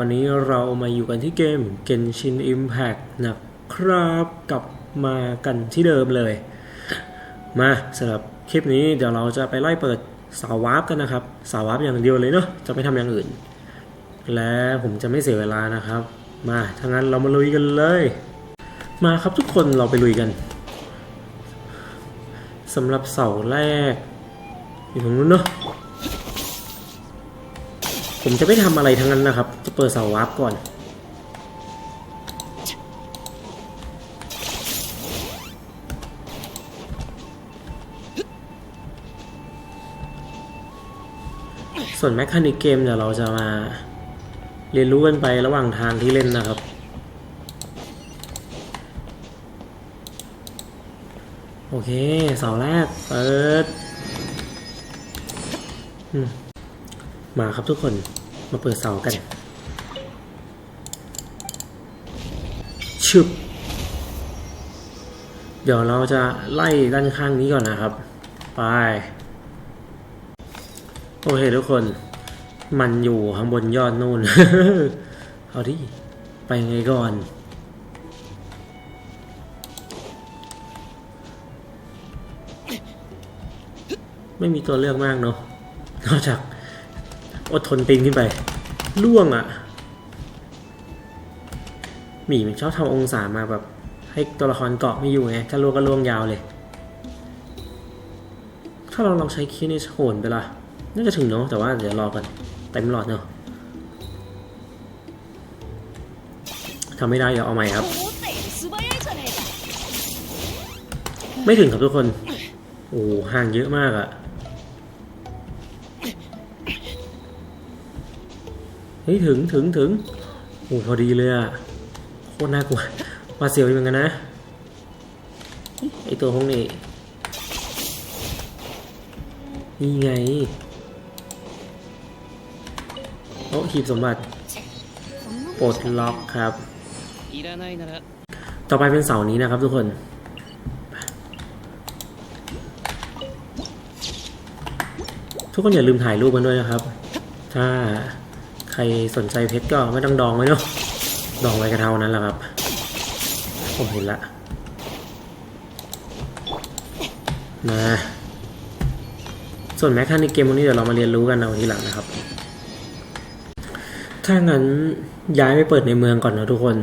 วันนี้เรามาอยู่กันที่เกม Genshin Impact นะครับกลับมากันที่เดิมเลย มาสำหรับคลิปนี้เดี๋ยวเราจะไปไล่เปิดสาววาร์ปกันนะครับ สาววาร์ปอย่างเดียวเลยเนาะจะไม่ทำอย่างอื่น และผมจะไม่เสียเวลานะครับ มาถ้างั้นเรามาลุยกันเลย มาครับทุกคนเราไปลุยกันสำหรับเสาแรกอยู่ตรงนู้นเนาะ ผมจะไม่ทำอะไรทั้งนั้นนะครับ จะเปิดเสาวาร์ปก่อน ส่วนแมคคานิกเกมเดี๋ยวเราจะมาเรียนรู้กันไประหว่างทางที่เล่นนะครับโอเคเสาแรกเปิด อืม มาครับทุกคนมาเปิดเสากันชึบเดี๋ยวเราจะไล่ด้านข้างนี้ก่อนนะครับ ไป โอเคทุกคน มันอยู่ข้างบนยอดนู่น เอาดิ ไปไงก่อน ไม่มีตัวเลือกมากเนาะนอกจาก อดทนปีนขึ้นไปล่วงอะ่ะหมีมันชอบทำองศามาแบบ ให้ตัวละครเกาะไม่อยู่ไงถ้าล่วงก็ล่วงยาวเลย ถ้าเราลองใช้คีนิชโหนไปละน่าจะถึงเนาะแต่ว่าเดี๋ยวรอกันเต็มหลอดเนาะทำไม่ได้เดี๋ยวเอาใหม่ครับ ไม่ถึงครับทุกคน โอ้ห่างเยอะมากอะ่ะ เฮ้ยถึงถึงถึงโอ้พอดีเลยอะโคตรน่ากลัวมาเสียวเหมือนกันนะไอตัวห้องนี้นี่ไงโอ้หีบสมบัติปลดล็อกครับ ต่อไปเป็นเสานี้นะครับทุกคน ทุกคนอย่าลืมถ่ายรูปมันด้วยนะครับ ถ้า ใครสนใจเพชรก็ไม่ต้องดองไว้เนาะดองไว้กระเท่านั้นแหละครับผมเห็นละมาส่วนแมคคานิกเกมวกนี้เดี๋ยวเรามาเรียนรู้กันเอาทีหลังนะครับ ถ้างั้นย้ายไปเปิดในเมืองก่อนนะทุกคน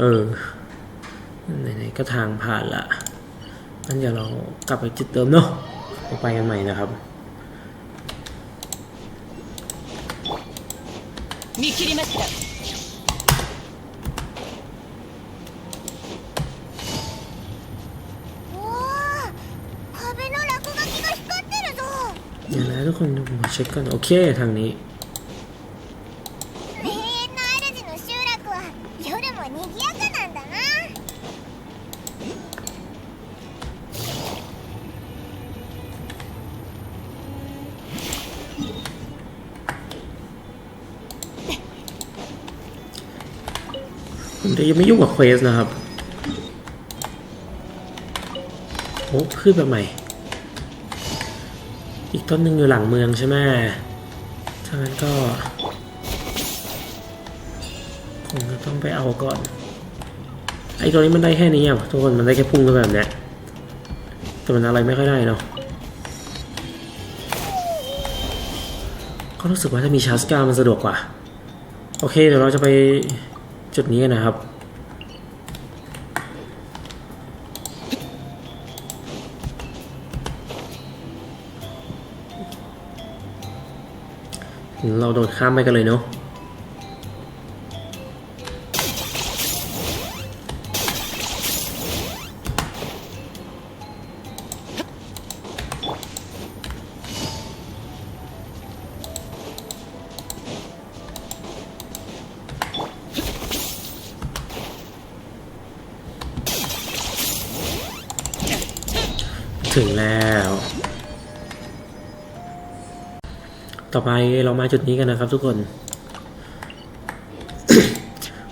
เออไหนๆก็ทางผ่านละงั้นเดี๋ยวเรากลับไปจุดเติมเนาะไปกันใหม่นะครับ เช็คก่อนโอเคทางนี้ ผมจะยังไม่ยุ่งกับเควสนะครับ โอ้พืชแบบใหม่ อีกต้นหนึ่งอยู่หลังเมืองใช่ไหมถ้างั้นก็ คงจะต้องไปเอาก่อน ไอ้ตัวนี้มันได้แค่นี้อะทุกคนมันได้แค่พุ่งขึ้นแบบเนี้ยแต่มันอะไรไม่ค่อยได้เนาะก็รู้สึกว่าถ้ามีชาร์จการ์มันสะดวกกว่า โอเค เดี๋ยวเราจะไป จุดนี้นนะครับ เราโดดข้ามไปกันเลยเนาะ ถึงแล้ว ต่อไปเรามาจุดนี้กันนะครับทุกคน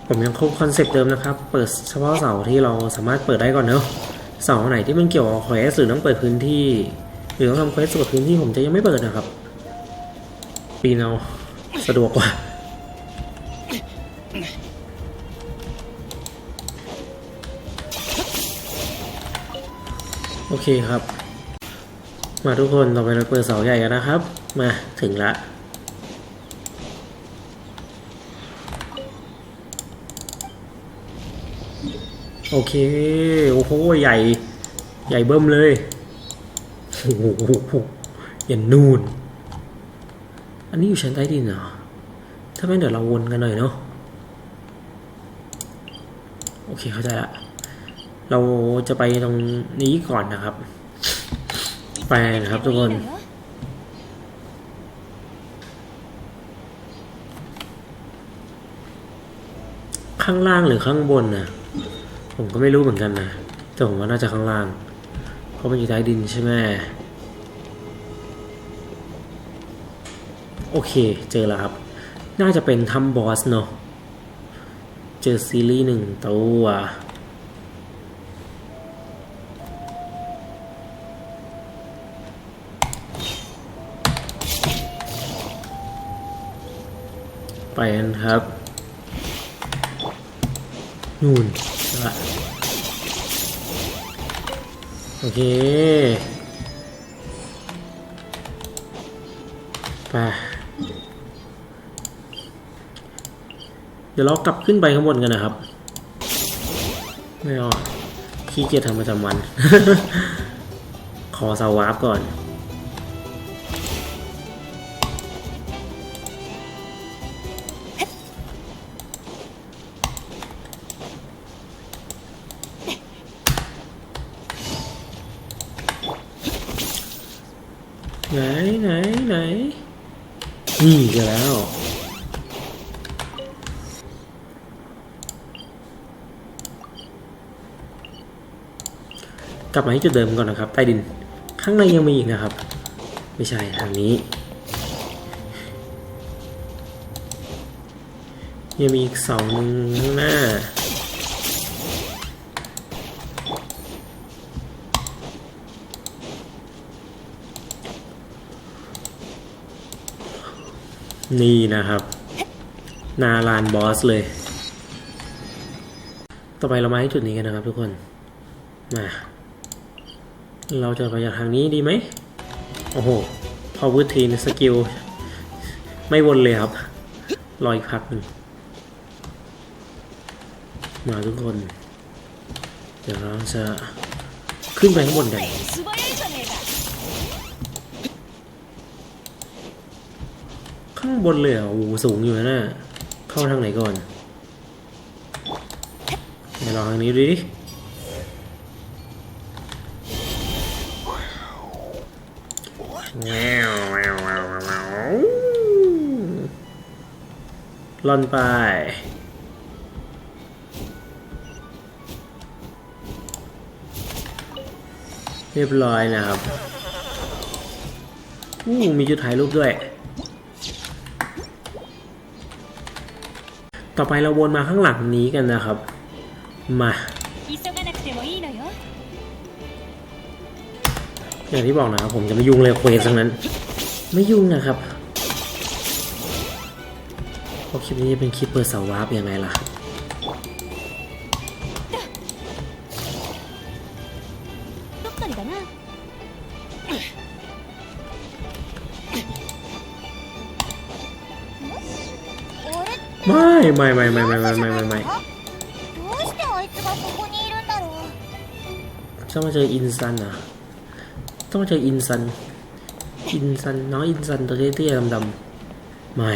ผมยังคงคอนเซปต์เดิมนะครับ เปิดเฉพาะเสาที่เราสามารถเปิดได้ก่อนเนอะเสาไหนที่มันเกี่ยวกับเควสหรือต้องเปิดพื้นที่ หรือต้องทำเควสกับพื้นที่ผมจะยังไม่เปิดนะครับ ปีนเอาสะดวกกว่า โอเคครับ มาทุกคนต่อไปเราเปิดเสาใหญ่กันนะครับ มาถึงละโอเค โอ้โห ใหญ่ ใหญ่เบิ่มเลย โอ้โหอย่านูน อันนี้อยู่ชั้นใต้ดินเหรอ ถ้าไม่เดี๋ยวเราวนกันหน่อยเนาะ โอเค เข้าใจละ เราจะไปตรงนี้ก่อนนะครับ ไปนะครับทุกคนข้างล่างหรือข้างบนนะผมก็ไม่รู้เหมือนกันนะแต่ผมว่าน่าจะข้างล่าง เพราะมันอยู่ใต้ดินใช่ไหมโอเค เจอแล้วครับ น่าจะเป็นทัมบอสเนาะเจอซีรีส์หนึ่งตัว ไปกันครับ นู่นละโอเคไปเดี๋ยวเรากลับขึ้นไปข้างบนกันนะครับ ไม่เอาขี้เกียจทำประจำวัน ขอสาวาร์ปก่อน เจอแล้วกลับมาที่จุดเดิมก่อนนะครับ ใต้ดินข้างในยังมีอีกนะครับ ไม่ใช่ทางนี้ยังมีอีกเสองหนึ่งข้างหน้า นี่นะครับนาลานบอสเลย ต่อไปเรามาที่จุดนี้กันนะครับทุกคนมาเราจะไปจากทางนี้ดีไหมโอ้โห พอวุฒทีนสกิล ไม่วนเลยครับ รออีกพักหนึ่งมาทุกคน เดี๋ยวเราจะขึ้นไปข้างบนกัน ข้างบนเลยอะโอ้สูงอยู่นะเข้าทางไหนก่อนเดี๋ยวลองทางนี้ดูดิล่อนไปเรียบร้อยนะครับอู้มีจุดถ่ายรูปด้วย่อไปเราวนมาข้างหลังนี้กันนะครับ มาอย่างที่บอกนะครับผมจะไม่ยุ่งเลยเควสทั้งนั้น ไม่ยุ่งนะครับเพราะคลิปนี้จะเป็นคลิปเปิดเสาวาร์ปยังไงล่ะ ไม่ไม่ไม่ไม่ไม่ไม่ไม่ไม่ต้องมาเจออินซันนะต้องมาเจออินซันอินซันน้องอินซันตัวเตี้ยๆดำๆไม่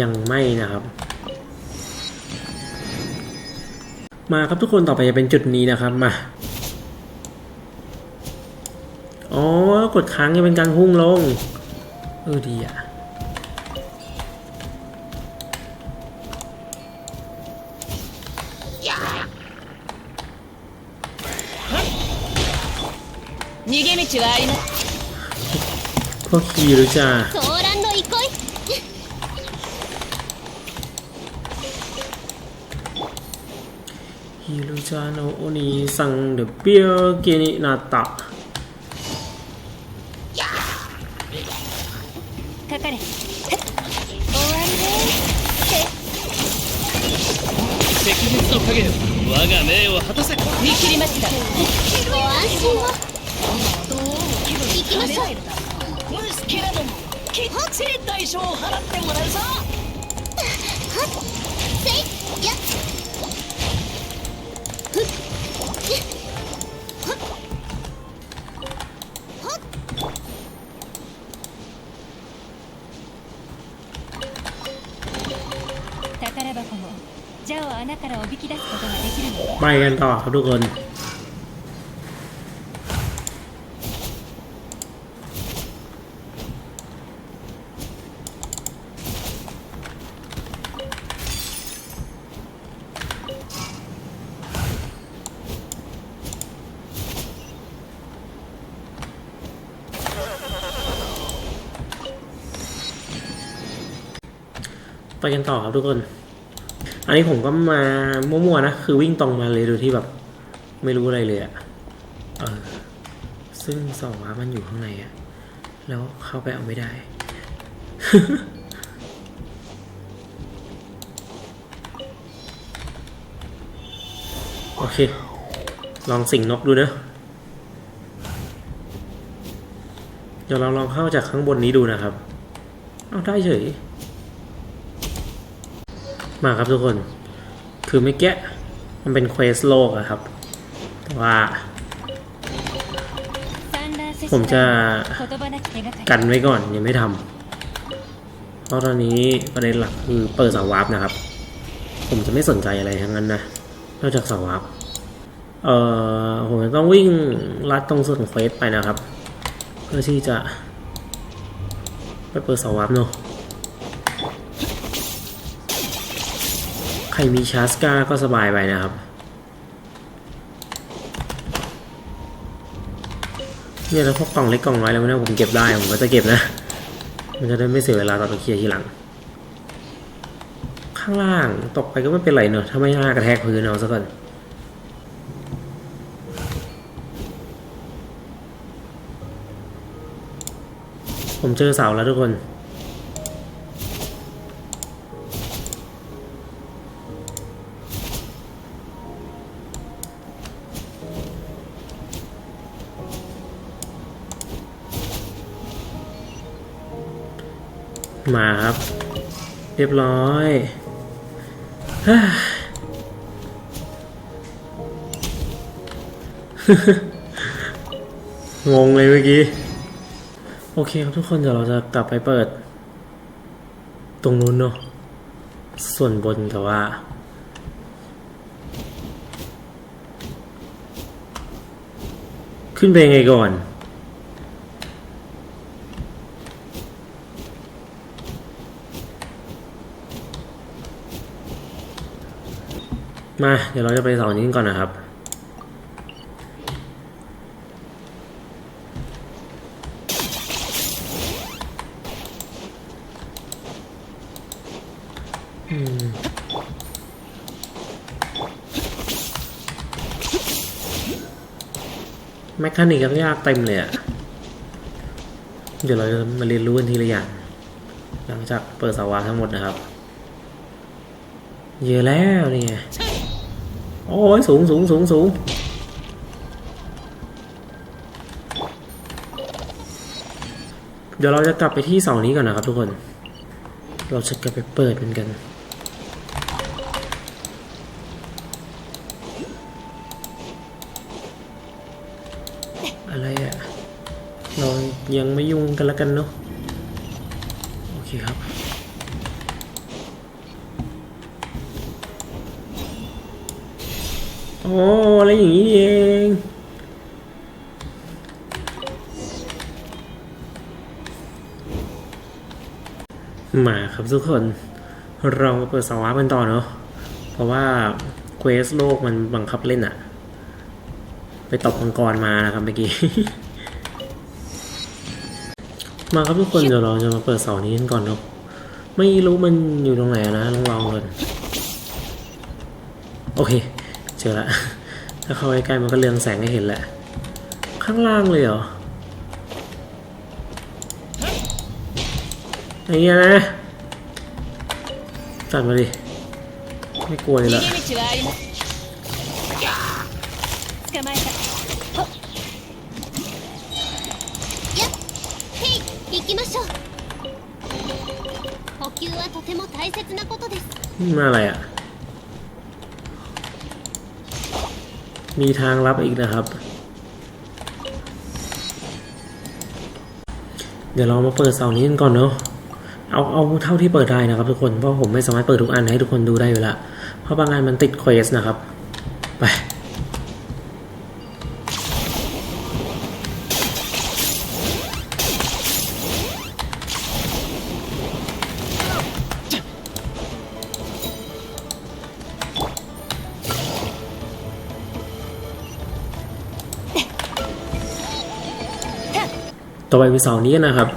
ยังไม่นะครับ มาครับทุกคนต่อไปจะเป็นจุดนี้นะครับมาอ๋อกดค้างจะเป็นการหุ้งลงเออดีอะ ポッキーいるじゃん。ーランド行こい。んのお兄さんで病気になった。かかれ。終わの影よ我が命を果たせ。見切りました。ご安心を。行きましょう。けれどもきっちり代償を払ってもらうぞせいやふっふっほっ宝箱もジャオを穴からおびき出すことができるの ไปกันต่อครับทุกคน ไปกันต่อครับทุกคน อันนี้ผมก็มามั่วๆนะ คือวิ่งตรงมาเลยโดยที่แบบ ไม่รู้อะไรเลยอะเออซึ่งสองว้ามันอยู่ข้างในอะแล้วเข้าไปเอาไม่ได้ โอเค ลองสิ่งนกดูเนะเดี๋ยวเราลองเข้าจากข้างบนนี้ดูนะครับ เอาได้เฉย มาครับทุกคน คือเมื่อกี้มันเป็นเควสโลกอะครับแต่ว่า ผมจะกันไว้ก่อนยังไม่ทำเพราะตอนนี้ประเด็นหลักคือเปิดสาวาร์ปนะครับ ผมจะไม่สนใจอะไรทั้งนั้นนะนอกจากสาวาร์ปเอ่อผมจะต้องวิ่งลัดตรงส่วนเควสไปนะครับ เพื่อที่จะไปเปิดสาวาร์ปเนาะ รมีชาสกาก็สบายไปนะครับ เนี่ยแล้วพวกกล่องเล็กกล่องน้อยแล้วนี่ยผมเก็บได้ผมก็จะเก็บนะ มันจะได้ไม่เสียเวลาตอนไปเคลียร์ทีหลัง ข้างล่างตกไปก็ไม่เป็นไรเนอะถ้าไม่น่ากระแทกพื้นเอาซะก่อนผมเจอเสาแล้วทุกคน มาครับ เรียบร้อยฮ่างงเลยเมื่อกี้ โอเคครับทุกคนเดี๋ยวเราจะกลับไปเปิด ตรงนู้นเนาะส่วนบนแต่ว่า ขึ้นไปยังไงก่อน มา เดี๋ยวเราจะไปสาร์นี้กันก่อนนะครับ อืมแมคคานิกก็ยากเต็มเลยอะเดี๋ยวเราจะมาเรียนรู้กันทีละอย่าง หลังจากเปิดสาวาทั้งหมดนะครับ เยอะแล้วนี่ไง โอ้ยสูงสูงสูงสูงเดี๋ยวเราจะกลับไปที่เสานี้ก่อนนะครับทุกคน เราจะกลับไปเปิดมันกัน อะไรอะ่ะเรายังไม่ยุ่งกันแล้วกันเนาะ โอเคครับ โอ้อะไรอย่างนี้เองมาครับทุกคน เรามาเปิดสวากันต่อเนาะเพราะว่าเควสโลกมันบังคับเล่นอะไปตบมังกรมานะครับเมื่อกี้ มาครับทุกคนเดี๋ยวเราจะมาเปิดเสานี้กันก่อนเนาะไม่รู้มันอยู่ตรงไหนนะลองลองเลยโอเค เจอละ ถ้าเข้าใกล้ๆมันก็เรืองแสงให้เห็นแหละ ข้างล่างเลยเหรอไอ้เงี้ยนะจัดมาดิ ไม่กลัวเลยละมาอะไรอะ มีทางลับอีกนะครับ เดี๋ยวเรามาเปิดเสานี้กันก่อนเนาะเอาเอาเท่าที่เปิดได้นะครับ ทุกคนเพราะผมไม่สามารถเปิดทุกอันให้ทุกคนดูได้อยู่และเพราะบางอันมันติดเควสนะครับ ไป ต่อไปเป็นเสานี้นะครับ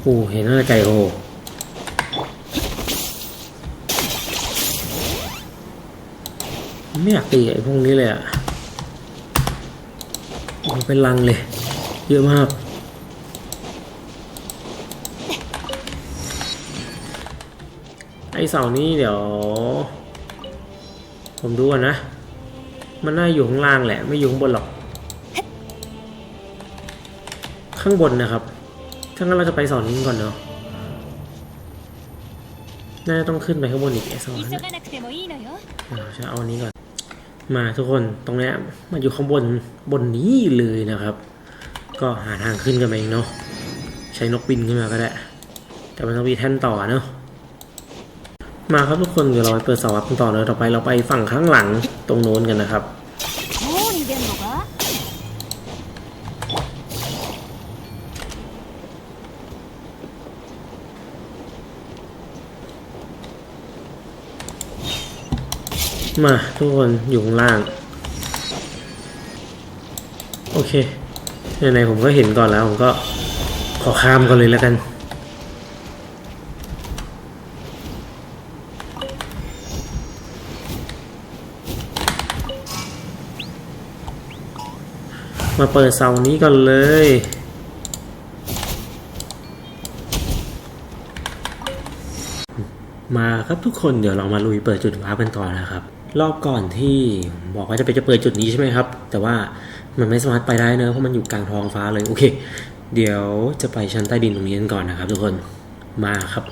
โอ้เห็นอะไรไก่โอไม่อยากตีไอ้พวกนี้เลยอะเป็นลังเลย เยอะมาก ไอ้เสานี้เดี๋ยว ผมดูก่นะ มันน่าอยู่ข้างล่างแหละ ไม่อยู่ข้างบนหรอก ข้างบนนะครับ ถ้างั้นเราจะไปสอนนี้ก่อนเนาะ น่าจะต้องขึ้นไปข้างบนอีกไอ้สอนนะจะเอาอันนี้ก่อน มาทุกคน ตรงนี้มาอยู่ข้างบน บนนี้เลยนะครับ ก็หาทางขึ้นกันเองเนาะ ใช้นกบินขึ้นมาก็ได้ แต่มันต้องมีแท่นต่อเนาะ มาครับทุกคนเดี๋ยวเราไปเปิดสวัสดิ์กันต่อเลยต่อไปเราไปฝั่งข้างหลังตรงโน้นกันนะครับมาทุกคนอยู่ข้างล่าง โอเคในในผมก็เห็นก่อนแล้ว ผมก็ขอข้ามก่อนเลยแล้วกัน มาเปิดเสานี้ก่อนเลย มาครับทุกคนเดี๋ยวเรามาลุยเปิดจุดว้าร์ปกันต่อนะครับ รอบก่อนที่บอกว่าจะไปจะเปิดจุดนี้ใช่ไหมครับ แต่ว่ามันไม่สามารถไปได้เนอะเพราะมันอยู่กลางท้องฟ้าเลยโอเค เดี๋ยวจะไปชั้นใต้ดินตรงนี้กันก่อนนะครับ ทุกคนมาครับ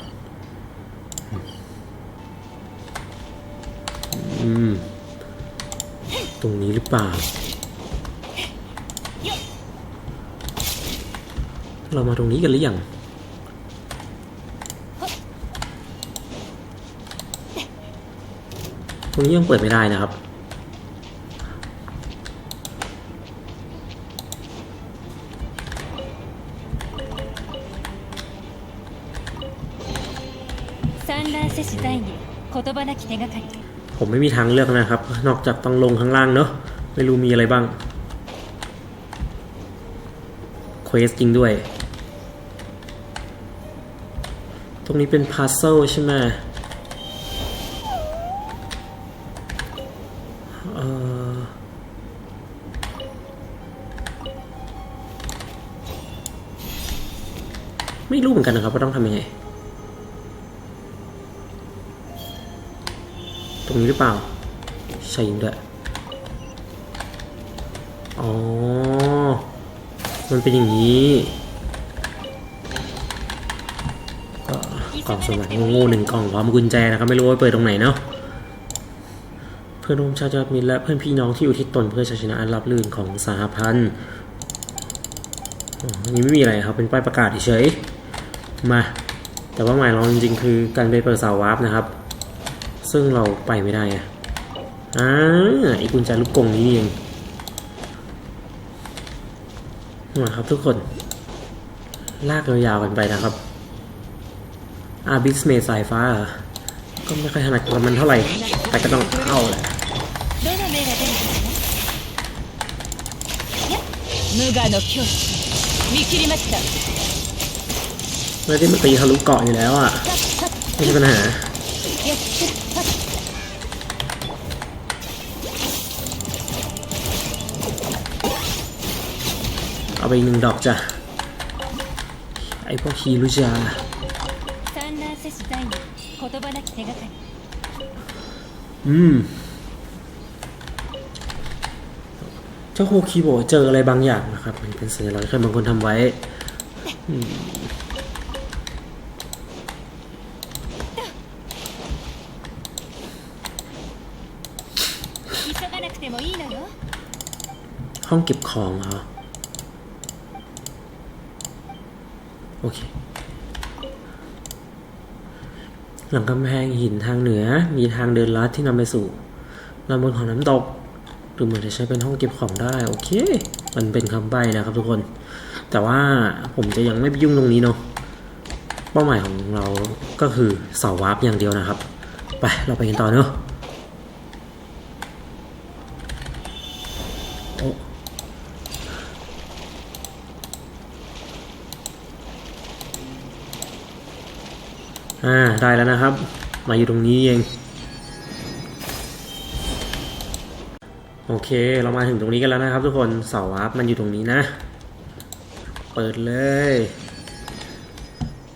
อืมตรงนี้หรือเปล่า เรามาตรงนี้กันหรือยังตรงนี้ยังเปิดไม่ได้นะครับ ผมไม่มีทางเลือกนะครับ นอกจากต้องลงข้างล่างเนาะ ไม่รู้มีอะไรบ้าง เควสจริงด้วย ตรงนี้เป็นพัซเซิลใช่ไหมเออไม่รู้เหมือนกันนะครับว่าต้องทำยังไง ตรงนี้หรือเปล่า ใช่ยิงด้วย อ๋อ มันเป็นอย่างนี้ กล่องสมบัติโง่ๆหนึ่งกล่องพร้อมกุญแจนะครับไม่รู้ว่าเปิดตรงไหนเนาะเพื่อนร่วมชาติยอดมิตรและเพื่อนพี่น้องที่อยู่ที่ตนเพื่อชัยชนะอันรับลื่นของสหพันธ์นนี้ไม่มีอะไรครับเป็นป้ายประกาศเฉยมา แต่ว่าหมายเราจริงๆคือการไปเปิดเสาวาร์ปนะครับ ซึ่งเราไปไม่ได้อะอ่าไอ้กุญแจลูกกงนี้เองมาครับทุกคน ลากยาวๆกันไปนะครับ อาบิสเมสายฟ้า ก็ไม่ค่อยถนัดมันเท่าไหร่ แต่ก็ต้องเข้าแหละเมื่อที่มันตีทะลุเกาะอยู่แล้วอะ ไม่ใช่ปัญหาเอาไปหนึ่งดอกจ้ะ ไอพวกฮีรุจา 言葉なき手がかり อืม เจ้าโคคีโบเจออะไรบางอย่างนะครับ มันเป็นสัญลักษณ์ที่บางคนทำไว้อืม 急がなくてもいいのよ ห้องเก็บของเหรอ โอเค หลังกำแพงหินทางเหนือ มีทางเดินลัดที่นำไปสู่ลานบนของน้ำตกดูเหมือนจะใช้เป็นห้องเก็บของได้ โอเค มันเป็นคำใบ้นะครับทุกคน แต่ว่าผมจะยังไม่ไปยุ่งตรงนี้เนาะเป้าหมายของเราก็คือเสาวาร์ปอย่างเดียวนะครับ ไป เราไปกันต่อเนาะ อ่าได้แล้วนะครับ มาอยู่ตรงนี้เอง โอเค เรามาถึงตรงนี้กันแล้วนะครับ ทุกคนเสาวับมันอยู่ตรงนี้นะ เปิดเลย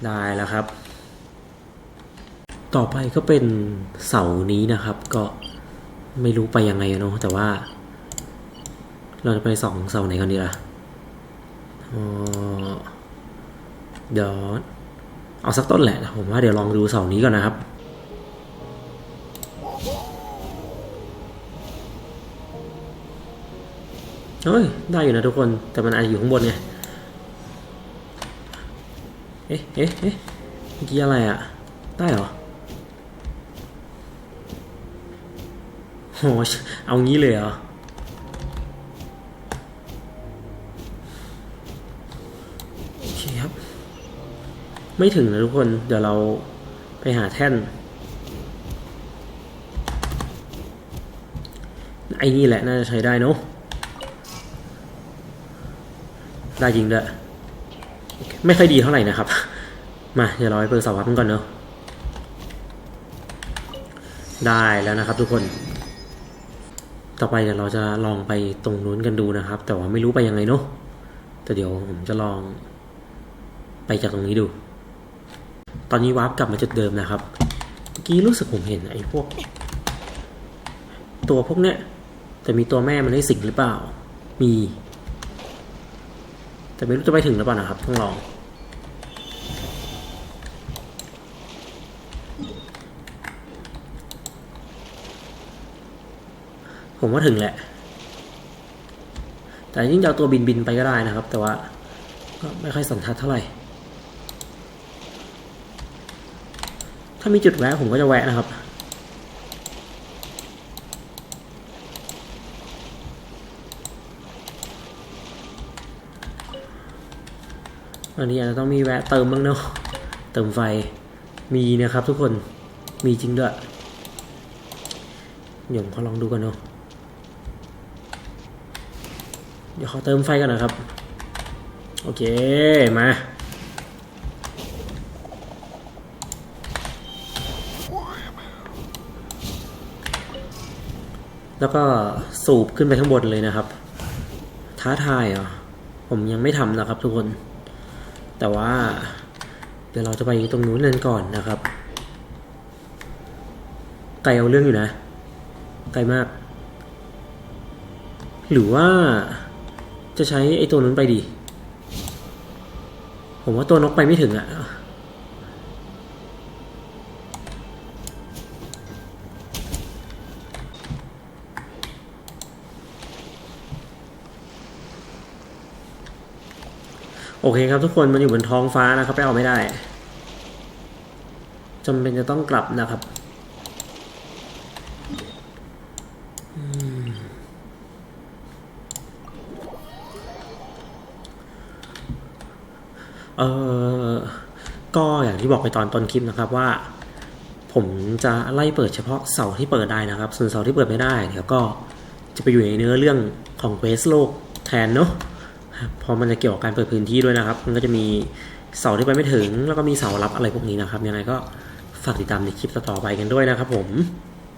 ได้แล้วครับ ต่อไปก็เป็นเสานี้นะครับ ก็ไม่รู้ไปยังไงอะเนาะแต่ว่า เราจะไปสองเสาไหนกันดีล่ะอ๋อเดี๋ยว เอาสักต้นแหละผมว่าเดี๋ยวลองดูเสานี้ก่อนนะครับเฮ้ยได้อยู่นะทุกคนแต่มันอาจจะอยู่ข้างบนไงเอ๊ะเอ๊ะเอ๊ะเมื่อกี้อะไรอะได้เหรอโหเอางี้เลยเหรอ ไม่ถึงนะทุกคน เดี๋ยวเราไปหาแท่น ไอ้นี่แหละน่าจะใช้ได้เนอะได้จริงด้วยไม่ค่อยดีเท่าไหร่นะครับ มาเดี๋ยวเราไปเปิดเสาวับกันก่อนเนอะได้แล้วนะครับ ทุกคน ต่อไปเดี๋ยวเราจะลองไปตรงนู้นกันดูนะครับ แต่ว่าไม่รู้ไปยังไงเนอะแต่เดี๋ยวผมจะลองไปจากตรงนี้ดู ตอนนี้วาร์ปกลับมาจุดเดิมนะครับ เมื่อกี้รู้สึกผมเห็นไอ้พวก ตัวพวกเนี้ยแต่มีตัวแม่มันให้สิงหรือเปล่า มี แต่ไม่รู้จะไปถึงหรือเปล่านะครับต้องลอง ผมว่าถึงแหละ แต่ยิ่งเอาตัวบินบินไปก็ได้นะครับ แต่ว่าก็ไม่ค่อยสันทัดเท่าไหร่ ถ้ามีจุดแวะผมก็จะแวะนะครับวันนี้อาจจะต้องมีแวะเติมบ้างเนาะ เติมไฟ มีนะครับทุกคน มีจริงด้วยเดี๋ยวผมขอลองดูกันเนาะ เดี๋ยวขอเติมไฟกันนะครับ โอเค มา แล้วก็สูบขึ้นไปข้างบนเลยนะครับ ท้าทายเหรอผมยังไม่ทำนะครับทุกคน แต่ว่า เดี๋ยวเราจะไปตรงนู้นกันก่อนนะครับ ไกลเอาเรื่องอยู่นะ ไกลมาก หรือว่าจะใช้ไอ้ตัวนั้นไปดี ผมว่าตัวนกไปไม่ถึงอะ่ะ โอเคครับทุกคนมันอยู่บนท้องฟ้านะครับ ไปเอาไม่ได้จำเป็นจะต้องกลับนะครับอเออก็อย่างที่บอกไปตอนต้นคลิปนะครับว่า ผมจะไล่เปิดเฉพาะเสาที่เปิดได้นะครับ ส่วนเสาที่เปิดไม่ได้เดี๋ยวก็จะไปอยู่ในเนื้อเรื่องของเวสโลกแทนเนาะ พอมันจะเกี่ยวกับการเปิดพื้นที่ด้วยนะครับ มันก็จะมีเสาที่ไปไม่ถึง แล้วก็มีเสารับอะไรพวกนี้นะครับยังไงก็ฝากติดตามในคลิปต่อไปกันด้วยนะครับผม